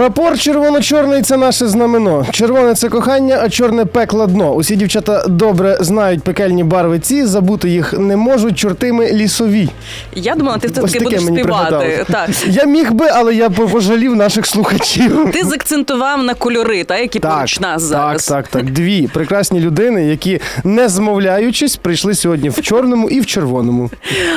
Прапор червоно-чорний це наше знамено. Червоне це кохання, а чорне пекло дно. Усі дівчата добре знають пекельні барви ці, забути їх не можуть чортими лісові. Я думала, ти все таки будеш співати. Так. Я міг би, але я пожалів наших слухачів. Ти закцентував на кольори, та, які поруч нас зараз. Так, так, так. Дві прекрасні людини, які, не змовляючись, прийшли сьогодні в чорному і в червоному.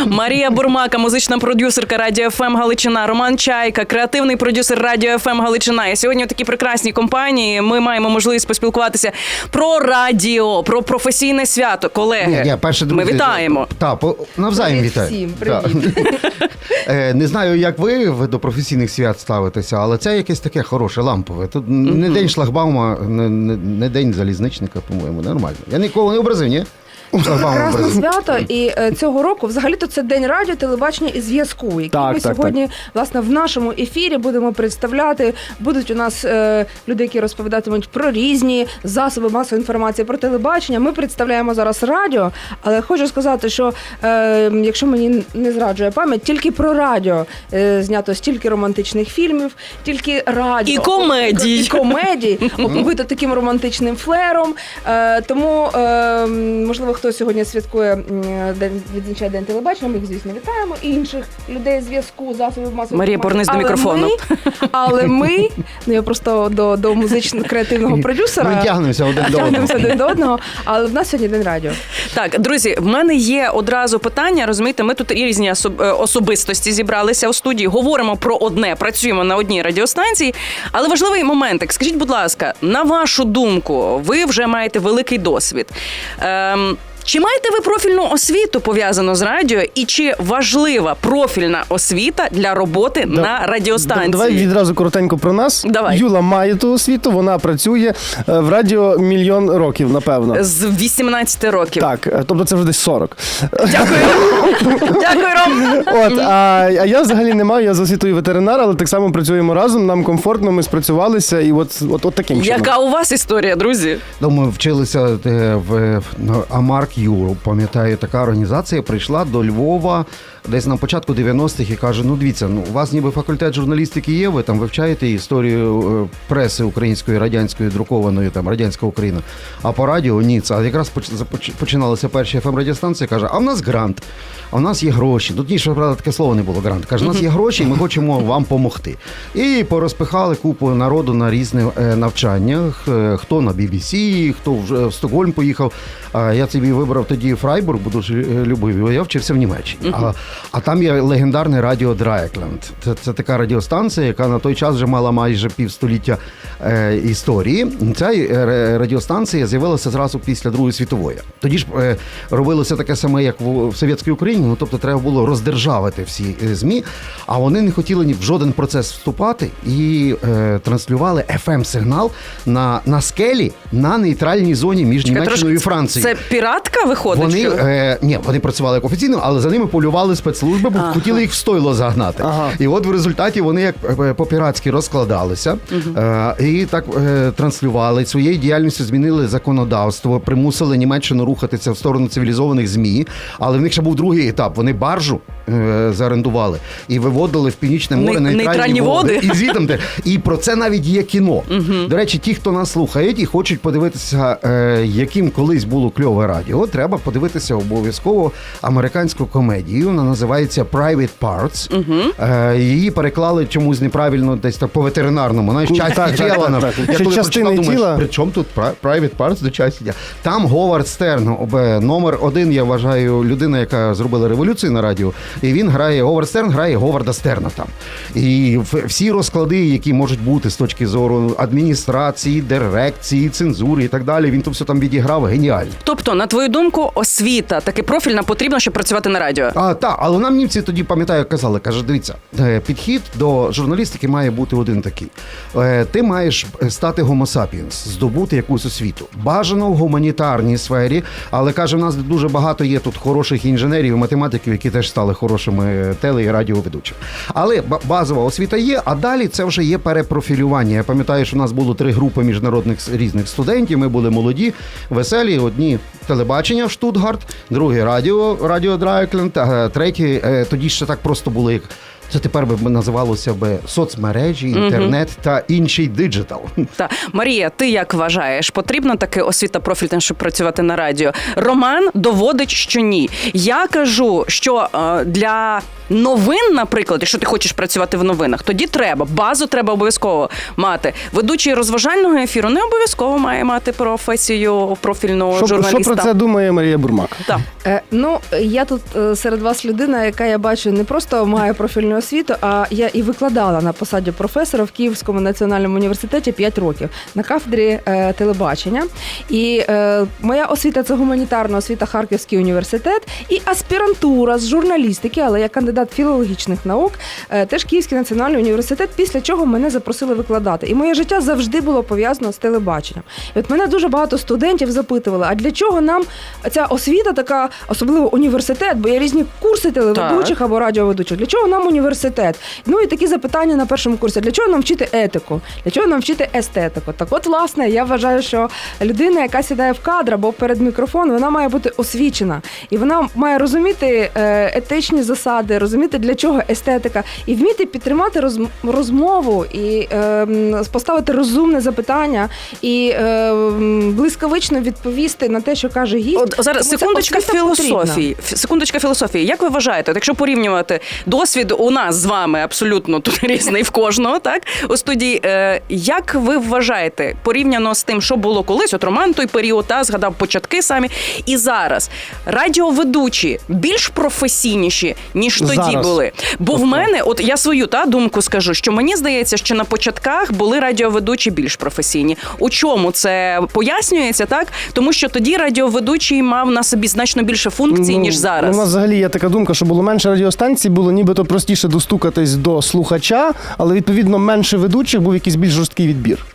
Марія Бурмака, музична продюсерка Радіо ФМ Галичина, Роман Чайка, креативний продюсер Радіо ФМ Галичина. І сьогодні в такій прекрасній компанії ми маємо можливість поспілкуватися про радіо, про професійне свято. Колеги, Ні, ні, перше, ми вітаємо. Так, по- навзаєм Привіт вітаю. всім, Так. Е, Не знаю, як ви, ви до професійних свят ставитеся, але це якесь таке хороше, лампове. Тут не день шлагбаума, не, не, не день залізничника, по-моєму, нормально. Я нікого не образив, ні? Шлагбаум Красне образив. свято, і е, цього року взагалі-то це день радіо, телебачення і зв'язку, який Так, ми так, сьогодні власне в нашому ефірі будемо представляти. Будуть у нас е, люди, які розповідатимуть про різні засоби масової інформації про телебачення. Ми представляємо зараз радіо, але хочу сказати, що е, якщо мені не зраджує пам'ять, тільки про радіо е, знято стільки романтичних фільмів, тільки радіо І комедій. і комедій, оповито таким романтичним флером. Е, тому, е, можливо, хто сьогодні святкує день відзначає день телебачення. Ми їх, звісно, вітаємо. І інших людей зв'язку, засобів масової Марія, повернись до мікрофону. Ми, але ми, ну я просто до, до музично-креативного продюсера. Ми тягнемося один до одного. Один до одного, але в нас сьогодні день радіо. Так, друзі, в мене є одразу питання. Розумієте, ми тут різні особ- е, особистості зібралися у студії. Говоримо про одне, працюємо на одній радіостанції. Але важливий моментик. Скажіть, будь ласка, на вашу думку, ви вже маєте великий досвід. Ем, чи маєте ви профільну освіту пов'язану з радіо, і чи важлива профільна освіта для роботи Да- на радіостанції? Давай відразу коротенько про нас. Давай. Юла має ту освіту, вона працює е, в радіо мільйон років, напевно. З 18 років. Так, е, тобто це вже десь 40. Дякую. Дякую, Ром. От, а, а я взагалі не маю, я за освітою ветеринар, але так само працюємо разом, нам комфортно, ми спрацювалися, і от, от, от таким чином. Яка у вас історія, друзі? Ну, ми вчилися е, в ну, Амарк Юру. Пам'ятаю, така організація прийшла до Львова десь на початку 90-х і каже: ну дивіться, ну у вас ніби факультет журналістики є, ви там вивчаєте історію е, преси української, радянської, друкованої, там радянська Україна. А по радіо ні. Це якраз поч- започ- починалися перші fm радіостанції. Каже, а в нас грант, а в нас є гроші. Тут ніж правда таке слово не було. Грант. Каже, у нас є гроші, і ми хочемо вам допомогти. І порозпихали купу народу на різних е, навчаннях. Е, Хто на BBC, хто вже в Стокгольм поїхав. Я собі вибрав тоді Фрайбург, бо дуже любив. Я вчився в Німеччині. А, а там є легендарне радіо Драйкленд. Це, це така радіостанція, яка на той час вже мала майже півстоліття е, історії. Ця е, радіостанція з'явилася зразу після Другої світової. Тоді ж е, робилося таке саме, як в, в Совєтській Україні. Ну тобто треба було роздержавити всі е, змі, а вони не хотіли ні в жоден процес вступати і е, транслювали fm сигнал на, на скелі на нейтральній зоні між Чекай, Німеччиною і Францією. Це піратка виходить? Вони, що? е, ні, вони працювали як офіційно, але за ними полювали спецслужби, бо Ага. хотіли їх в стойло загнати. Ага. І от в результаті вони як е, по-піратськи розкладалися е, і так е, транслювали. Своєю діяльністю змінили законодавство, примусили Німеччину рухатися в сторону цивілізованих ЗМІ. Але в них ще був другий етап. Вони баржу е, заарендували і виводили в північне море Не- нейтральні, нейтральні води? І звідом те. І про це навіть є кіно. До речі, ті, хто нас слухають і хочуть подивитися, е, яким колись було кльове радіо, треба подивитися обов'язково американську комедію. Вона називається Private Parts. Е, її переклали чомусь неправильно, десь так по ветеринарному. Знаєш, Так, часті так, тіла. так, на- так. Я коли прочитав, думаєш, при чому тут Pri- Private Parts до часті? Там Говард Стерн, об- е, номер один, я вважаю, людина, яка зробила революцію на радіо. І він грає Говард Стерн, грає Говарда Стерна там. І всі розклади, які можуть бути з точки зору адміністрації, дирекції, цензури і так далі. Він то все там відіграв геніально. Тобто, на твою думку, освіта таки профільна потрібна, щоб працювати на радіо. А, так, але нам німці тоді пам'ятаю, казали, каже, дивіться, е, підхід до журналістики має бути один такий. Е, Ти маєш стати гомо сапіенс, здобути якусь освіту. Бажано в гуманітарній сфері, але каже, в нас дуже багато є тут хороших інженерів і математиків, які теж стали хорошими теле і радіоведучими. Але ба- базова освіта є, а далі це вже є перепрофілювання. Я пам'ятаю, що в нас було три групи міжнародних різних студентів. Ми були молоді, веселі. Одні телебачення в Штутгарт, другі радіо, радіо Драйкленд, а третє е, тоді ще так просто було як Це тепер би називалося би соцмережі, інтернет та інший диджитал. Та Марія, ти як вважаєш, потрібна таки освіта профільна, щоб працювати на радіо? Роман доводить, що ні. Я кажу, що е, для новин, наприклад, якщо ти хочеш працювати в новинах, тоді треба. Базу треба обов'язково мати. Ведучий розважального ефіру не обов'язково має мати професію профільного Що, що журналіста. про це думає Марія Бурмак? Так. Е, ну, я тут е, серед вас людина, яка я бачу не просто має профільну освіту, а я і викладала на посаді професора в Київському національному університеті 5 років на кафедрі е, телебачення. І е, моя освіта це гуманітарна освіта Харківський університет і аспірантура з журналістики, але я кандидат філологічних наук, е, теж Київський національний університет, після чого мене запросили викладати. І моє життя завжди було пов'язано з телебаченням. І от мене дуже багато студентів запитували, а для чого нам ця освіта така, особливо університет, бо є різні курси телеведучих або радіоведучих. Для чого нам університет? Ну і такі запитання на першому курсі: для чого нам вчити етику? Для чого нам вчити естетику? Так, от, власне, я вважаю, що людина, яка сідає в кадр або перед мікрофон, вона має бути освічена, і вона має розуміти е, етичні засади, розуміти для чого естетика, і вміти підтримати розм- розмову і е, поставити розумне запитання і е, блискавично відповісти на те, що каже гість. От зараз Тому секундочка потрібна. філософії. Ф- Секундочка філософії. Як ви вважаєте, от якщо порівнювати досвід у нас з вами абсолютно тут різний в кожного, так у студії, е, як ви вважаєте порівняно з тим, що було колись? От Роман той період та згадав початки самі, і зараз радіоведучі більш професійніші ніж тоді Зараз. були. Бо в мене, от я свою та думку скажу, що мені здається, що на початках були радіоведучі більш професійні. У чому це пояснюється, так? Тому що тоді радіоведучий мав на собі значно більше функцій, ніж Ну, зараз. У нас взагалі є така думка, що було менше радіостанцій, було нібито простіше достукатись до слухача, але відповідно менше ведучих був якийсь більш жорсткий відбір.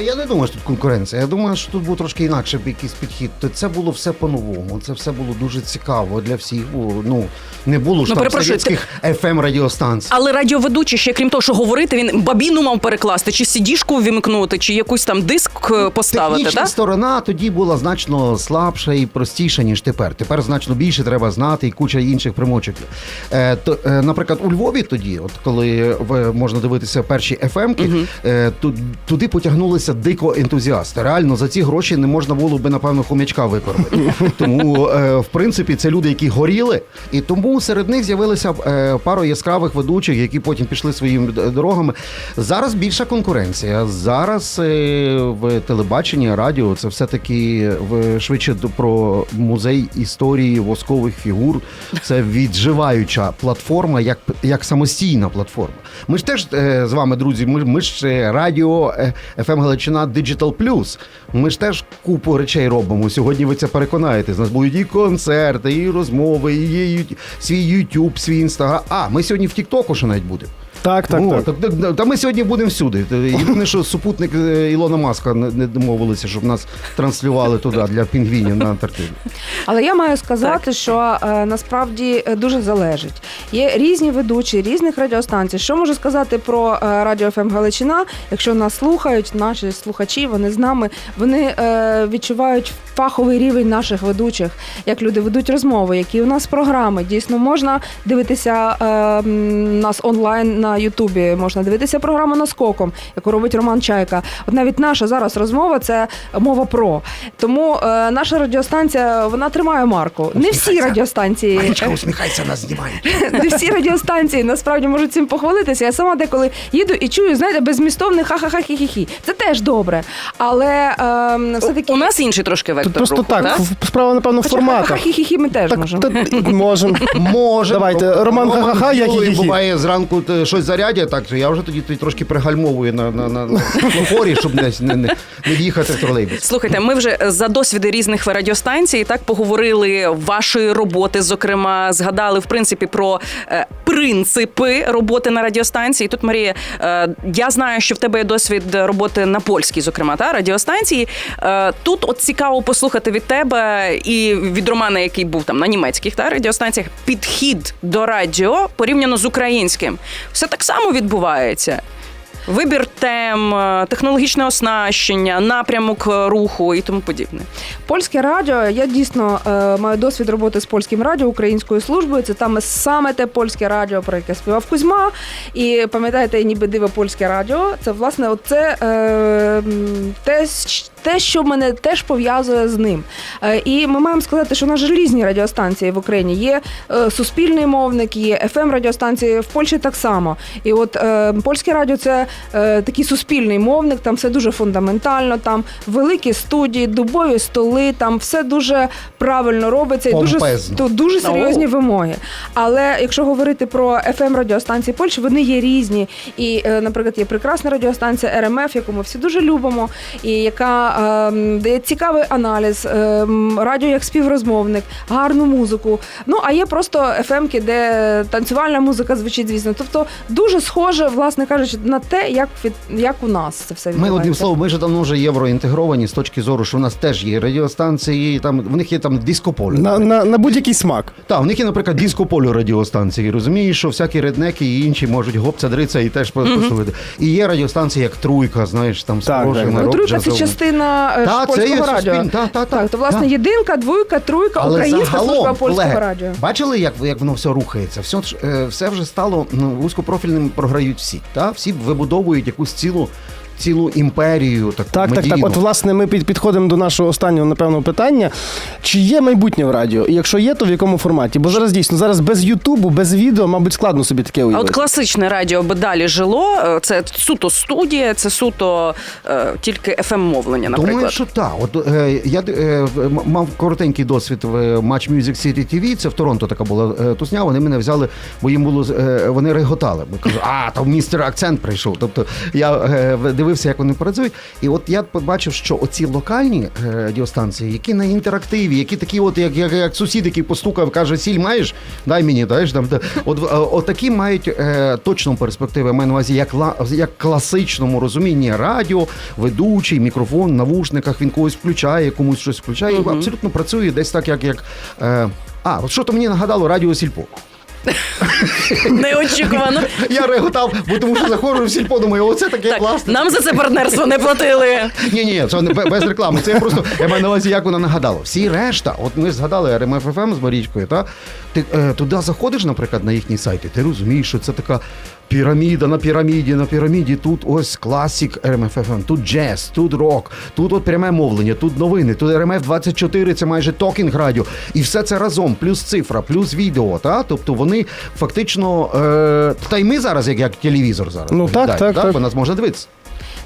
Я не думаю, що тут конкуренція. Я думаю, що тут був трошки інакше якийсь підхід. То Це було все по-новому. Це все було дуже цікаво для всіх. Ну не було ж Ну, там совєтських fm радіостанцій. Але радіоведучий, ще крім того, що говорити, він бабіну мав перекласти, чи сідішку ввімкнути, чи якусь там диск е, поставити. Технічна Так? сторона тоді була значно слабша і простіша, ніж тепер. Тепер значно більше треба знати і куча інших примочок. Е, то, е, наприклад, у Львові тоді, от коли можна дивитися перші FM-ки, е, туди потягнулися дико ентузіасти. Реально за ці гроші не можна було би, напевно, хомячка викормити. Тому, е, в принципі, це люди, які горіли, і тому серед них з'явилися е, пару яскравих ведучих, які потім пішли своїми дорогами. Зараз більша конкуренція. Зараз е, в телебаченні, радіо це все-таки швидше про музей історії воскових фігур. Це відживаюча платформа, як, як самостійна платформа. Ми ж теж е, з вами, друзі, ми, ми ж е, радіо е, FM Галичина Digital Plus. Ми ж теж купу речей робимо. Сьогодні ви це переконаєтесь. У нас будуть і концерти, і розмови, і свій YouTube, свій інстаграм. А, ми сьогодні в Тіктоку ще навіть будемо. Так, так, О, так. так, так, Та ми сьогодні будемо всюди. Єдине, що супутник е, Ілона Маска не домовилися, щоб нас транслювали туди для пінгвінів на Антарктиду. Але я маю сказати, що е, насправді е, дуже залежить. Є різні ведучі різних радіостанцій. Що можу сказати про радіо ФМ Галичина? Якщо нас слухають, наші слухачі, вони з нами, вони відчувають фаховий рівень наших ведучих, як люди ведуть розмови, які у нас програми. Дійсно, можна дивитися нас онлайн на Ютубі, можна дивитися програму наскоком, яку робить Роман Чайка. От навіть наша зараз розмова це мова про. Тому е, наша радіостанція вона тримає марку. Не всі радіостанції. Марічка, усміхайся, нас знімає. Не всі радіостанції насправді можуть цим похвалитися. Я сама деколи їду і чую, знаєте, безмістовне ха-ха-ха-хі-хі-хі. Це теж добре. Але ем, все-таки У нас інший трошки вектор просто руху, так, в- справа, напевно, в форматах. ха-ха-хі-хі ми теж можемо. та, можемо. Може. Давайте, Роман ха-ха-ха, я хі-хі-хі. буває зранку те, щось зарядять, так що я вже тоді трошки пригальмовую на, на, на, на форі, щоб десь не, не, не в'їхати в тролейбус. Слухайте, ми вже за досвіди різних радіостанцій так поговорили вашої роботи. Зокрема, згадали в принципі про е, принципи роботи на радіостанції. Тут Марія, е, я знаю, що в тебе є досвід роботи на польській, зокрема, та радіостанції. Е, тут от цікаво послухати від тебе і від Романа, який був там на німецьких та радіостанціях, підхід до радіо порівняно з українським. Все так само відбувається. Вибір тем, е, технологічне оснащення, напрямок е, руху і тому подібне. Польське радіо. Я дійсно е, маю досвід роботи з польським радіо українською службою. Це там саме те польське радіо, про яке співав Кузьма. І пам'ятаєте, ніби диво польське радіо. Це власне оце е, те, те, що мене теж пов'язує з ним. Е, і ми маємо сказати, що у нас же різні радіостанції в Україні. Є е, суспільний мовник, є fm радіостанції в Польщі так само. І от е, польське радіо це е, такий суспільний мовник, там все дуже фундаментально, там великі студії, дубові столи, там все дуже правильно робиться і дуже, дуже серйозні вимоги. Але якщо говорити про fm радіостанції Польщі, вони є різні. І, е, наприклад, є прекрасна радіостанція РМФ, яку ми всі дуже любимо, і яка дає цікавий аналіз, ем, радіо як співрозмовник, гарну музику. Ну а є просто FM-ки, де танцювальна музика звучить, звісно. Тобто дуже схоже, власне кажучи, на те, як від як у нас це все Ми одним словом, ми ж давно вже євроінтегровані з точки зору, що в нас теж є радіостанції, там в них є там дискополі. На, на, на будь-який смак. Так, в них є, наприклад, дискополю радіостанції. Розумієш, що всякі реднеки і інші можуть гопця дриця і теж послухати. І є радіостанції, як Труйка, знаєш, там Так, так, Ну, рок тройка це джазовий. Частина е, Та, це є польського радіо. суспільне, та, та, та. так, то власне Та. єдинка, двойка, тройка, Але українська загалом, служба польського Олег, радіо. Бачили, як, як воно все рухається? Все, ж, е, все вже стало ну, вузькопрофільним програють всі. Та? Всі вибудовують якусь цілу, цілу імперію. Так, Так, так, так. От власне ми під, підходимо до нашого останнього напевно питання. Чи є майбутнє в радіо? І якщо є, то в якому форматі? Бо зараз дійсно зараз без Ютубу, без відео, мабуть, складно собі таке А уявити. от класичне радіо би далі жило. е, Це суто студія, це суто е, тільки fm мовлення наприклад. Думаю, що так. От е, я е, мав коротенький досвід в е, Match Music City TV, Це в Торонто така була е, тусня. Вони мене взяли, бо їм було е, вони реготали. Бо кажу, а там містер акцент прийшов. Тобто я е, в- дивився, як вони працюють. І от я побачив, що оці локальні е, радіостанції, які на інтерактиві, які такі, от як, як, як сусід, який постукав, каже, сіль маєш, дай мені, даєш там. От, е, от мають е, точну перспективу. Я маю на увазі, як, як класичному розумінні радіо, ведучий, мікрофон, навушниках, він когось включає, комусь щось включає. І абсолютно працює десь так, як. як е, а, от що то мені нагадало радіо Сільпо. Неочікувано. Я реготав, бо тому що заходжу в сільпо, думаю, оце таке Так, класне. нам за це партнерство не платили. Ні, ні, це не без реклами. Це я просто я маю на увазі, як вона нагадала. Всі решта, от ми згадали РМФФМ з Марічкою, та ти е, туди заходиш, наприклад, на їхній сайт, і ти розумієш, що це така. Піраміда на піраміді, на піраміді. Тут ось класік РМФФМ, тут джез, тут рок, тут от пряме мовлення, тут новини, тут РМФ 24 це майже токінг радіо. І все це разом, плюс цифра, плюс відео. Та? Тобто вони фактично. Е, та й ми зараз, як, як телевізор зараз. Ну, так, так, так, так. Бо нас можна дивитися.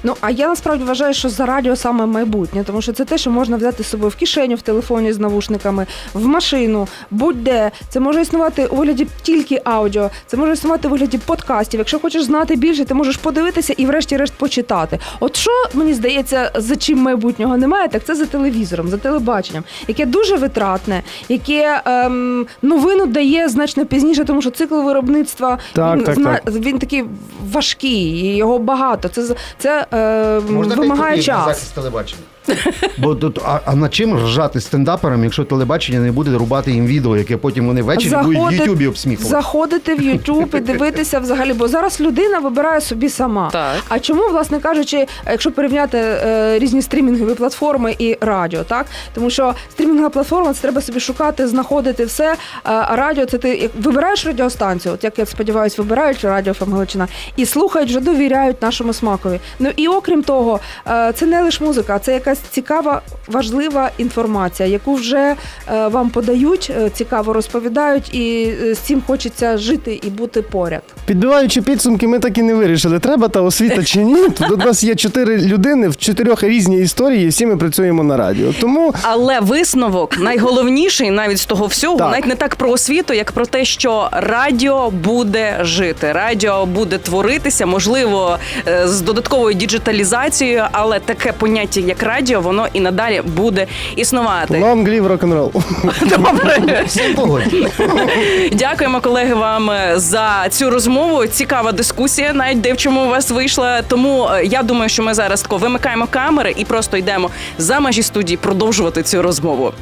Ну а я насправді вважаю, що за радіо саме майбутнє, тому що це те, що можна взяти з собою в кишеню, в телефоні з навушниками, в машину, будь-де. Це може існувати у вигляді тільки аудіо, це може існувати у вигляді подкастів. Якщо хочеш знати більше, ти можеш подивитися і, врешті-решт, почитати. От що мені здається, за чим майбутнього немає, так це за телевізором, за телебаченням, яке дуже витратне, яке ем, новину дає значно пізніше, тому що цикл виробництва Так, він, так, зна- так. він такий важкий, і його багато. Це це е, вимагає п'ять копійок на час. захист телебачення. Бо тут, а, а над чим ржати стендаперам, якщо телебачення не буде рубати їм відео, яке потім вони ввечері будуть в Ютубі обсміхувати? заходити в Ютуб і дивитися взагалі, бо зараз людина вибирає собі сама. Так. А чому, власне кажучи, якщо порівняти е, різні стрімінгові платформи і радіо, так тому що стрімінгова платформа це треба собі шукати, знаходити все. А, а радіо це ти як вибираєш радіостанцію, от як я сподіваюся, вибирають радіо «ФМ Галичина, і слухають, вже довіряють нашому смакові. Ну і окрім того, е, це не лише музика, це якась цікава, важлива інформація, яку вже е, вам подають, е, цікаво розповідають, і е, з цим хочеться жити і бути поряд. Підбиваючи підсумки, ми так і не вирішили, треба та освіта чи ні. Тут у нас є чотири людини в чотирьох різні історії, і всі ми працюємо на радіо. Тому Але висновок найголовніший навіть з того всього, Так. навіть не так про освіту, як про те, що радіо буде жити, радіо буде творитися, можливо, з додатковою діджиталізацією, але таке поняття, як радіо, воно і надалі буде існувати. long live рок-н-рол. Добре. Дякуємо, колеги, вам е, за цю розмову. Цікава дискусія, навіть де в чому у вас вийшла. Тому е, я думаю, що ми зараз тако вимикаємо камери і просто йдемо за межі студії продовжувати цю розмову.